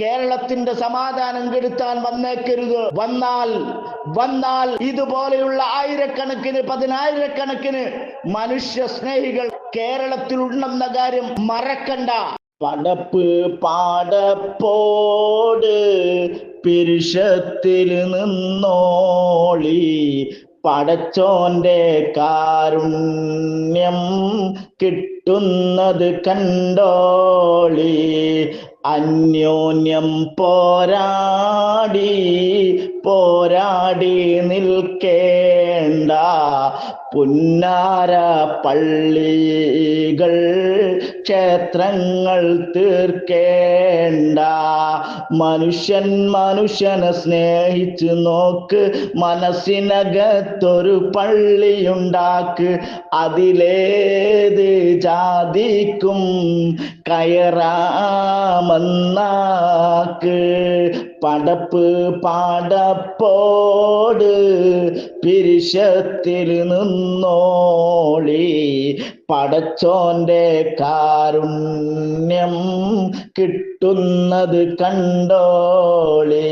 കേരളത്തിന്റെ സമാധാനം കെടുത്താൻ വന്നേക്കരുത്. വന്നാൽ വന്നാൽ ഇതുപോലെയുള്ള ആയിരക്കണക്കിന് പതിനായിരക്കണക്കിന് മനുഷ്യ സ്നേഹികൾ കേരളത്തിൽ ഉണ്ടെന്ന കാര്യം മറക്കണ്ട. പടപ്പ് പാടപ്പോട് പിരുഷത്തിൽ നിന്നോളി. പടച്ചോന്റെ കാരുണ്യം കിട്ടുന്നത് കണ്ടോളി. അന്യോന്യം പോരാടി പോരാടി നിൽക്കേണ്ട പുന്നാര പള്ളികൾ ക്ഷേത്രങ്ങൾ തീർക്കേണ്ട. മനുഷ്യൻ മനുഷ്യനെ സ്നേഹിച്ച് നോക്ക്. മനസ്സിനകത്തൊരു പള്ളിയുണ്ടാക്ക്. അതിലേത് ജാതിക്കും കയറാമെന്നാക്ക്. പടപ്പ് പാടപ്പോട് പിരിശത്തിൽ നിന്നോളി. പടച്ചോന്റെ കാരുണ്യം കിട്ടുന്നത് കണ്ടോളി.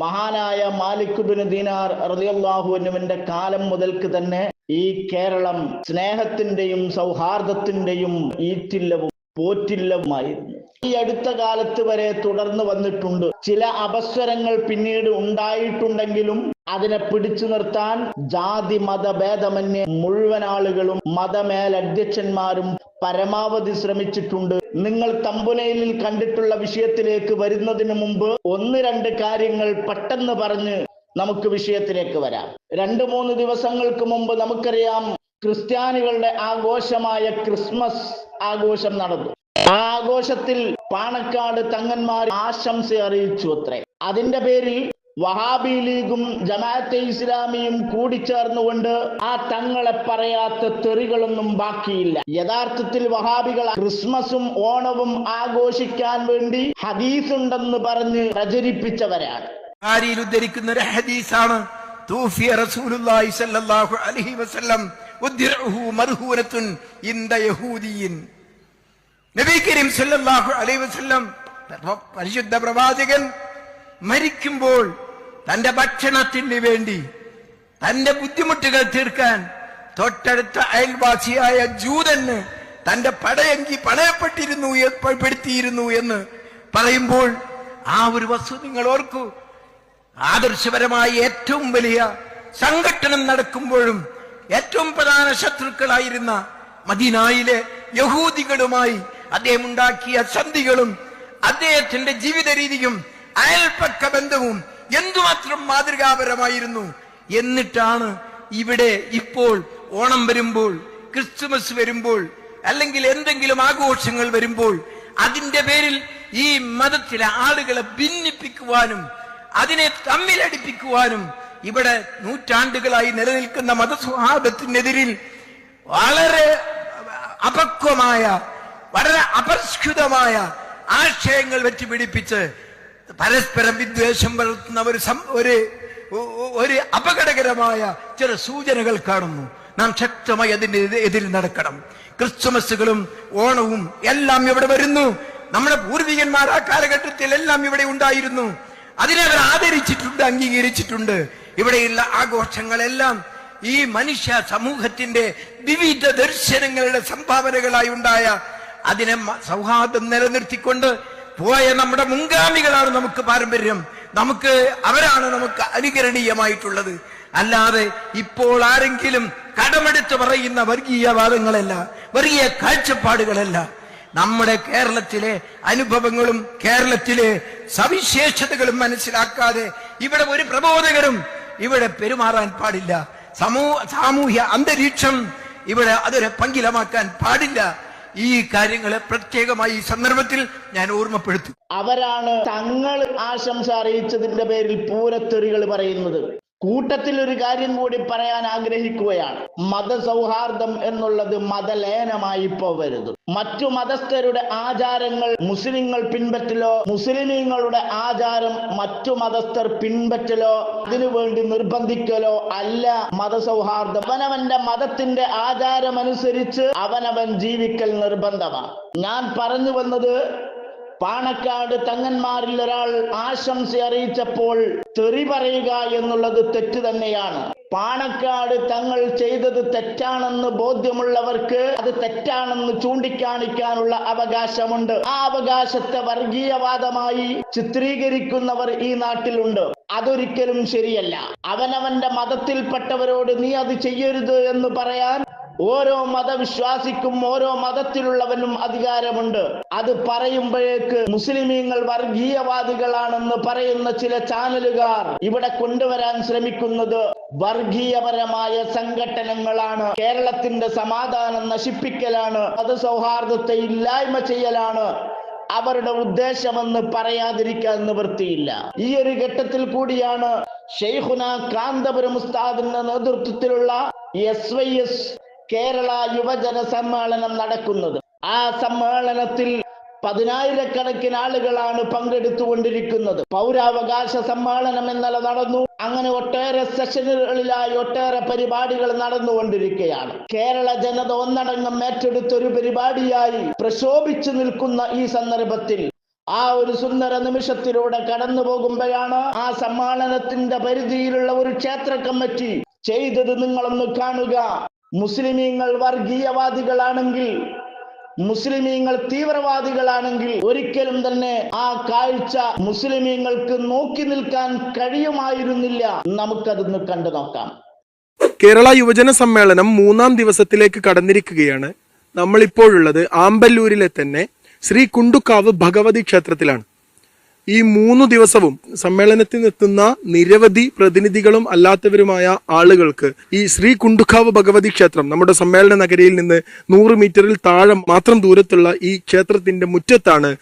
മഹാനായ മാലിക്കുബിന് ദീനാർ റളിയല്ലാഹുവിന്റെ കാലം മുതൽക്ക് തന്നെ ഈ കേരളം സ്നേഹത്തിന്റെയും സൗഹാർദ്ദത്തിന്റെയും ഈറ്റില്ലവും പോറ്റില്ലവുമായിരുന്നു. ഈ അടുത്ത കാലത്ത് വരെ തുടർന്ന് വന്നിട്ടുണ്ട്. ചില അവസരങ്ങൾ പിന്നീട് ഉണ്ടായിട്ടുണ്ടെങ്കിലും അതിനെ പിടിച്ചു നിർത്താൻ ജാതി മതഭേദമന്യേ മുഴുവൻ ആളുകളും മതമേലധ്യക്ഷന്മാരും പരമാവധി ശ്രമിച്ചിട്ടുണ്ട്. നിങ്ങൾ തമ്പുനയിലിൽ കണ്ടിട്ടുള്ള വിഷയത്തിലേക്ക് വരുന്നതിന് മുമ്പ് ഒന്ന് രണ്ട് കാര്യങ്ങൾ പെട്ടെന്ന് പറഞ്ഞ് നമുക്ക് വിഷയത്തിലേക്ക് വരാം. രണ്ടു മൂന്ന് ദിവസങ്ങൾക്ക് മുമ്പ് നമുക്കറിയാം ക്രിസ്ത്യാനികളുടെ ആഘോഷമായ ക്രിസ്മസ് ആഘോഷം നടന്നു. ആ ആഘോഷത്തിൽ പാണക്കാട് തങ്ങന്മാർ ആശംസ അറിയിച്ചു അത്രേ. അതിന്റെ പേരിൽ വഹാബി ലീഗും ജമാഅത്തെ ഇസ്ലാമിയും കൂടി കൂടിച്ചേർന്നുകൊണ്ട് ആ തങ്ങളെ പറയാത്ത തെറികളൊന്നും ബാക്കിയില്ല. യഥാർത്ഥത്തിൽ വഹാബികൾ ക്രിസ്മസും ഓണവും ആഘോഷിക്കാൻ വേണ്ടി ഹദീസ് ഉണ്ടെന്ന് പറഞ്ഞ് പ്രചരിപ്പിച്ചവരാണ്. ഉദ്ധരിക്കുന്ന ഒരു ഹദീസാണ് തൂഫിയ റസൂലുള്ളാഹി സല്ലല്ലാഹു അലൈഹി വസല്ലം നബി പരിശുദ്ധ പ്രവാചകൻ മരിക്കുമ്പോൾ തന്റെ ഭക്ഷണത്തിന് വേണ്ടി തന്റെ ബുദ്ധിമുട്ടുകൾ തീർക്കാൻ തൊട്ടടുത്ത അയൽവാസിയായ ജൂതന് തന്റെ പടയങ്കി പണയപ്പെട്ടിരുന്നു പെടുത്തിയിരുന്നു എന്ന് പറയുമ്പോൾ ആ ഒരു വസ്തു നിങ്ങൾ ഓർക്കൂ. ആദർശപരമായി ഏറ്റവും വലിയ സംഘട്ടനം നടക്കുമ്പോഴും ഏറ്റവും പ്രധാന ശത്രുക്കളായിരുന്ന മദീനായിലെ യഹൂദികളുമായി അദ്ദേഹം ഉണ്ടാക്കിയ സന്ധികളും അദ്ദേഹത്തിന്റെ ജീവിത രീതിയും അയൽപ്പക്ക ബന്ധവും എന്തുമാത്രം മാതൃകാപരമായിരുന്നു എന്നിട്ടാണ് ഇവിടെ ഇപ്പോൾ ഓണം വരുമ്പോൾ ക്രിസ്തുമസ് വരുമ്പോൾ അല്ലെങ്കിൽ എന്തെങ്കിലും ആഘോഷങ്ങൾ വരുമ്പോൾ അതിന്റെ പേരിൽ ഈ മതത്തിലെ ആളുകളെ ഭിന്നിപ്പിക്കുവാനും അതിനെ തമ്മിലടിപ്പിക്കുവാനും ഇവിടെ നൂറ്റാണ്ടുകളായി നിലനിൽക്കുന്ന മതസ്വഭാവത്തിനെതിരിൽ വളരെ അപക്വമായ വളരെ അപരിഷ്കൃതമായ ആശയങ്ങൾ വെച്ച് പിടിപ്പിച്ച് പരസ്പരം വിദ്വേഷം വളർത്തുന്ന ഒരു ഒരു ഒരു അപകടകരമായ ചില സൂചനകൾ കാണുന്നു. നാം ശക്തമായി അതിന്റെ എതി- എതിരിൽ നടക്കണം. ക്രിസ്തുമസുകളും ഓണവും എല്ലാം ഇവിടെ വരുന്നു. നമ്മുടെ പൂർവികന്മാർ ആ കാലഘട്ടത്തിൽ എല്ലാം ഇവിടെ ഉണ്ടായിരുന്നു. അതിനെ അവർ ആദരിച്ചിട്ടുണ്ട് അംഗീകരിച്ചിട്ടുണ്ട്. ഇവിടെയുള്ള ആഘോഷങ്ങളെല്ലാം ഈ മനുഷ്യ സമൂഹത്തിന്റെ വിവിധ ദർശനങ്ങളുടെ സംഭാവനകളായി ഉണ്ടായ അതിനെ സൗഹാർദ്ദം നിലനിർത്തിക്കൊണ്ട് പോയ നമ്മുടെ മുൻഗാമികളാണ് നമുക്ക് പാരമ്പര്യം. നമുക്ക് അവരാണ് നമുക്ക് അനുകരണീയമായിട്ടുള്ളത്. അല്ലാതെ ഇപ്പോൾ ആരെങ്കിലും കടമെടുത്ത് പറയുന്ന വർഗീയവാദങ്ങളല്ല വർഗീയ കാഴ്ചപ്പാടുകളല്ല. നമ്മുടെ കേരളത്തിലെ അനുഭവങ്ങളും കേരളത്തിലെ സവിശേഷതകളും മനസ്സിലാക്കാതെ ഇവിടെ ഒരു പ്രബോധകരും ഇവിടെ പെരുമാറാൻ പാടില്ല. സമൂഹ സാമൂഹ്യ അന്തരീക്ഷം ഇവിടെ അതൊരു പങ്കിലമാക്കാൻ പാടില്ല. ഈ കാര്യങ്ങളെ പ്രത്യേകമായി ഈ സന്ദർഭത്തിൽ ഞാൻ ഓർമ്മപ്പെടുത്തി. അവരാണ് തങ്ങൾ ആശംസ അറിയിച്ചതിന്റെ പേരിൽ പൂരത്തെറികൾ പറയുന്നത്. കൂട്ടത്തിൽ ഒരു കാര്യം കൂടി പറയാൻ ആഗ്രഹിക്കുകയാണ്. മതസൗഹാർദ്ദം എന്നുള്ളത് മതലേനമായി ഇപ്പോൾ വരുന്നു. മറ്റു മതസ്ഥരുടെ ആചാരങ്ങൾ മുസ്ലിങ്ങൾ പിൻപറ്റലോ മുസ്ലിമീങ്ങളുടെ ആചാരം മറ്റു മതസ്ഥർ പിൻപറ്റലോ അതിനുവേണ്ടി നിർബന്ധിക്കലോ അല്ല മതസൗഹാർദ്ദം. അവനവന്റെ മതത്തിന്റെ ആചാരമനുസരിച്ച് അവനവൻ ജീവിക്കൽ നിർബന്ധമാണ്. ഞാൻ പറഞ്ഞു വന്നത് പാണക്കാട് തങ്ങന്മാരിൽ ഒരാൾ ആശംസ അറിയിച്ചപ്പോൾ തെറി പറയുക എന്നുള്ളത് തെറ്റ് തന്നെയാണ്. പാണക്കാട് തങ്ങൾ ചെയ്തത് തെറ്റാണെന്ന് ബോധ്യമുള്ളവർക്ക് അത് തെറ്റാണെന്ന് ചൂണ്ടിക്കാണിക്കാനുള്ള അവകാശമുണ്ട്. ആ അവകാശത്തെ വർഗീയവാദമായി ചിത്രീകരിക്കുന്നവർ ഈ നാട്ടിലുണ്ട്. അതൊരിക്കലും ശരിയല്ല. അവനവന്റെ മതത്തിൽപ്പെട്ടവരോട് നീ അത് ചെയ്യരുത് എന്ന് പറയാൻ ഓരോ മതവിശ്വാസിക്കും ഓരോ മതത്തിലുള്ളവനും അധികാരമുണ്ട്. അത് പറയുമ്പോഴേക്ക് മുസ്ലിമീങ്ങൾ വർഗീയവാദികളാണെന്ന് പറയുന്ന ചില ചാനലുകാർ ഇവിടെ കൊണ്ടുവരാൻ ശ്രമിക്കുന്നത് വർഗീയപരമായ സംഘടനകളാണ് കേരളത്തിന്റെ സമാധാനം നശിപ്പിക്കലാണ്. മതസൗഹാർദ്ദത്തെ ഇല്ലായ്മ ചെയ്യലാണ്. അവരുടെ ഉദ്ദേശമെന്ന് പറയാതിരിക്കാൻ നിവൃത്തിയില്ല. ഈ ഒരു ഘട്ടത്തിൽ കൂടിയാണ് ഷെയ്ഖുന കാന്തപുരം ഉസ്താദിന്റെ നേതൃത്വത്തിലുള്ള എസ് വൈ എസ് കേരള യുവജന സമ്മേളനം നടക്കുന്നത്. ആ സമ്മേളനത്തിൽ പതിനായിരക്കണക്കിന് ആളുകളാണ് പങ്കെടുത്തുകൊണ്ടിരിക്കുന്നത്. പൗരാവകാശ സമ്മേളനം ഇന്നലെ നടന്നു. അങ്ങനെ ഒട്ടേറെ സെഷനുകളിലായി ഒട്ടേറെ പരിപാടികൾ നടന്നുകൊണ്ടിരിക്കുകയാണ്. കേരള ജനത ഒന്നടങ്കം ഏറ്റെടുത്തൊരു പരിപാടിയായി പ്രശോഭിച്ചു നിൽക്കുന്ന ഈ സന്ദർഭത്തിൽ ആ ഒരു സുന്ദര നിമിഷത്തിലൂടെ കടന്നു പോകുമ്പോഴാണ് ആ സമ്മേളനത്തിന്റെ പരിധിയിലുള്ള ഒരു ക്ഷേത്ര കമ്മിറ്റി ചെയ്തത് നിങ്ങളൊന്ന് കാണുക. മുസ്ലിമീങ്ങൾ വർഗീയവാദികളാണെങ്കിൽ മുസ്ലിമീങ്ങൾ തീവ്രവാദികളാണെങ്കിൽ ഒരിക്കലും തന്നെ ആ കാഴ്ച മുസ്ലിമീങ്ങൾക്ക് നോക്കി നിൽക്കാൻ കഴിയുമായിരുന്നില്ല. നമുക്കതൊന്ന് കണ്ടു നോക്കാം. കേരള യുവജന സമ്മേളനം മൂന്നാം ദിവസത്തിലേക്ക് കടന്നിരിക്കുകയാണ്. നമ്മളിപ്പോഴുള്ളത് ആമ്പല്ലൂരിലെ തന്നെ ശ്രീ കുണ്ടുക്കാവ് ഭഗവതി ക്ഷേത്രത്തിലാണ്. ഈ മൂന്ന് ദിവസവും സമ്മേളനത്തിൽ എത്തുന്ന നിരവധി പ്രതിനിധികളും അല്ലാത്തവരുമായ ആളുകൾക്ക് ഈ ശ്രീ കുണ്ടുക്കാവ് ഭഗവതി ക്ഷേത്രം നമ്മുടെ സമ്മേളന നഗരിയിൽ നിന്ന് നൂറ് മീറ്ററിൽ താഴെ മാത്രം ദൂരത്തുള്ള ഈ ക്ഷേത്രത്തിന്റെ മുറ്റത്താണ്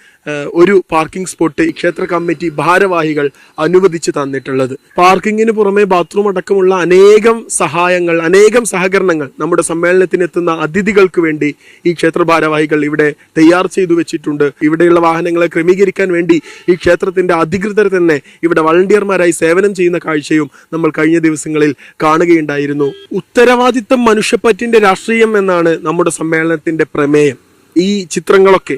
ഒരു പാർക്കിംഗ് സ്പോട്ട് ക്ഷേത്ര കമ്മിറ്റി ഭാരവാഹികൾ അനുവദിച്ചു തന്നിട്ടുള്ളത്. പാർക്കിങ്ങിന് പുറമെ ബാത്റൂം അടക്കമുള്ള അനേകം സഹായങ്ങൾ അനേകം സഹകരണങ്ങൾ നമ്മുടെ സമ്മേളനത്തിനെത്തുന്ന അതിഥികൾക്ക് വേണ്ടി ഈ ക്ഷേത്ര ഭാരവാഹികൾ ഇവിടെ തയ്യാർ ചെയ്തു വെച്ചിട്ടുണ്ട്. ഇവിടെയുള്ള വാഹനങ്ങളെ ക്രമീകരിക്കാൻ വേണ്ടി ഈ ക്ഷേത്രത്തിന്റെ അധികൃതർ തന്നെ ഇവിടെ വളണ്ടിയർമാരായി സേവനം ചെയ്യുന്ന കാഴ്ചയും നമ്മൾ കഴിഞ്ഞ ദിവസങ്ങളിൽ കാണുകയുണ്ടായിരുന്നു. ഉത്തരവാദിത്തം മനുഷ്യപ്പറ്റിന്റെ രാഷ്ട്രീയം എന്നാണ് നമ്മുടെ സമ്മേളനത്തിന്റെ പ്രമേയം. ഈ ചിത്രങ്ങളൊക്കെ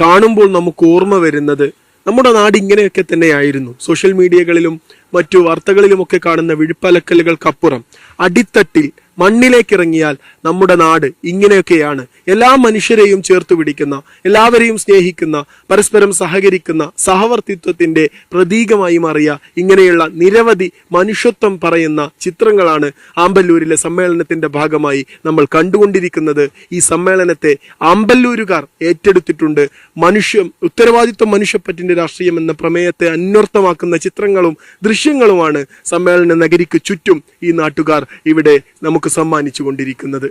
കാണുമ്പോൾ നമുക്ക് ഓർമ്മ വരുന്നത് നമ്മുടെ നാട് ഇങ്ങനെയൊക്കെ തന്നെയായിരുന്നു. സോഷ്യൽ മീഡിയകളിലും മറ്റു വാർത്തകളിലുമൊക്കെ കാണുന്ന വിഴുപ്പലക്കലുകൾക്കപ്പുറം അടിത്തട്ടിൽ മണ്ണിലേക്ക് ഇറങ്ങിയാൽ നമ്മുടെ നാട് ഇങ്ങനെയൊക്കെയാണ്. എല്ലാ മനുഷ്യരെയും ചേർത്ത് പിടിക്കുന്ന എല്ലാവരെയും സ്നേഹിക്കുന്ന പരസ്പരം സഹകരിക്കുന്ന സഹവർത്തിത്വത്തിന്റെ പ്രതീകമായി മാറിയ ഇങ്ങനെയുള്ള നിരവധി മനുഷ്യത്വം പറയുന്ന ചിത്രങ്ങളാണ് ആമ്പല്ലൂരിലെ സമ്മേളനത്തിന്റെ ഭാഗമായി നമ്മൾ കണ്ടുകൊണ്ടിരിക്കുന്നത്. ഈ സമ്മേളനത്തെ ആമ്പല്ലൂരുകാർ ഏറ്റെടുത്തിട്ടുണ്ട്. മനുഷ്യം ഉത്തരവാദിത്വം മനുഷ്യപ്പറ്റിന്റെ രാഷ്ട്രീയം എന്ന പ്രമേയത്തെ അന്വർത്ഥമാക്കുന്ന ചിത്രങ്ങളും ദൃശ്യങ്ങളുമാണ് സമ്മേളന നഗരിക്ക് ചുറ്റും ഈ നാട്ടുകാർ ഇവിടെ നമുക്ക് സമ്മാനിച്ചു കൊണ്ടിരിക്കുന്നത്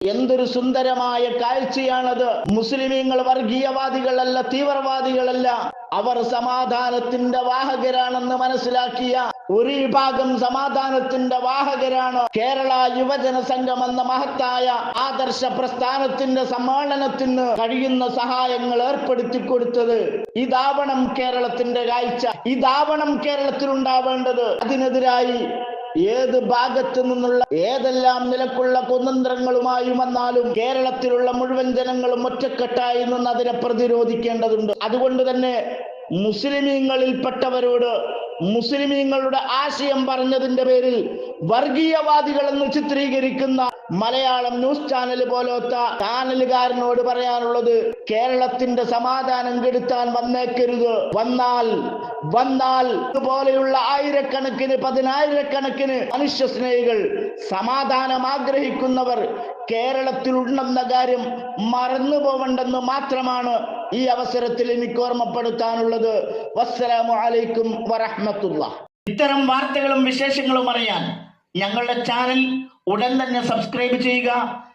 എന്തൊരു സുന്ദരമായ കാഴ്ചയാണത്. മുസ്ലിമീങ്ങൾ വർഗീയവാദികളല്ല തീവ്രവാദികളല്ല. അവർ സമാധാനത്തിന്റെ വാഹകരാണെന്ന് മനസ്സിലാക്കിയ ഒരു വിഭാഗം സമാധാനത്തിന്റെ വാഹകരാണ്. കേരള യുവജന സംഘം എന്ന മഹത്തായ ആദർശ പ്രസ്ഥാനത്തിന്റെ സമ്മേളനത്തിന് കഴിയുന്ന സഹായങ്ങൾ ഏർപ്പെടുത്തി കൊടുത്തത് ഇതാവണം കേരളത്തിന്റെ കാഴ്ച. ഇതാവണം കേരളത്തിൽ ഉണ്ടാവേണ്ടത് അതിനെതിരായി ഏത് ഭാഗത്തു നിന്നുള്ള ഏതെല്ലാം നിലക്കുള്ള കുതന്ത്രങ്ങളുമായി വന്നാലും കേരളത്തിലുള്ള മുഴുവൻ ജനങ്ങളും ഒറ്റക്കെട്ടായി നിന്ന് അതിനെ പ്രതിരോധിക്കേണ്ടതുണ്ട്. അതുകൊണ്ട് തന്നെ മുസ്ലിമീങ്ങളിൽപ്പെട്ടവരോട് മുസ്ലിമീങ്ങളുടെ ആശയം പറഞ്ഞതിന്റെ പേരിൽ വർഗീയവാദികളെന്ന് ചിത്രീകരിക്കുന്ന മലയാളം ന്യൂസ് ചാനൽ പോലത്തെ ചാനലുകാരനോട് പറയാനുള്ളത് കേരളത്തിന്റെ സമാധാനം കെടുത്താൻ വന്നേക്കരുത്. വന്നാൽ വന്നാൽ ഇതുപോലെയുള്ള ആയിരക്കണക്കിന് പതിനായിരക്കണക്കിന് മനുഷ്യ സ്നേഹികൾ സമാധാനം ആഗ്രഹിക്കുന്നവർ കേരളത്തിൽ ഉണ്ടെന്ന കാര്യം മറന്നു പോവണ്ടെന്ന് മാത്രമാണ് ഈ അവസരത്തിൽ എനിക്ക് ഓർമ്മപ്പെടുത്താനുള്ളത്. വസ്സലാമു അലൈക്കും വറഹമത്തുള്ള. ഇത്തരം വാർത്തകളും വിശേഷങ്ങളും അറിയാൻ ഞങ്ങളുടെ ചാനൽ ഉടൻ തന്നെ സബ്സ്ക്രൈബ് ചെയ്യുക.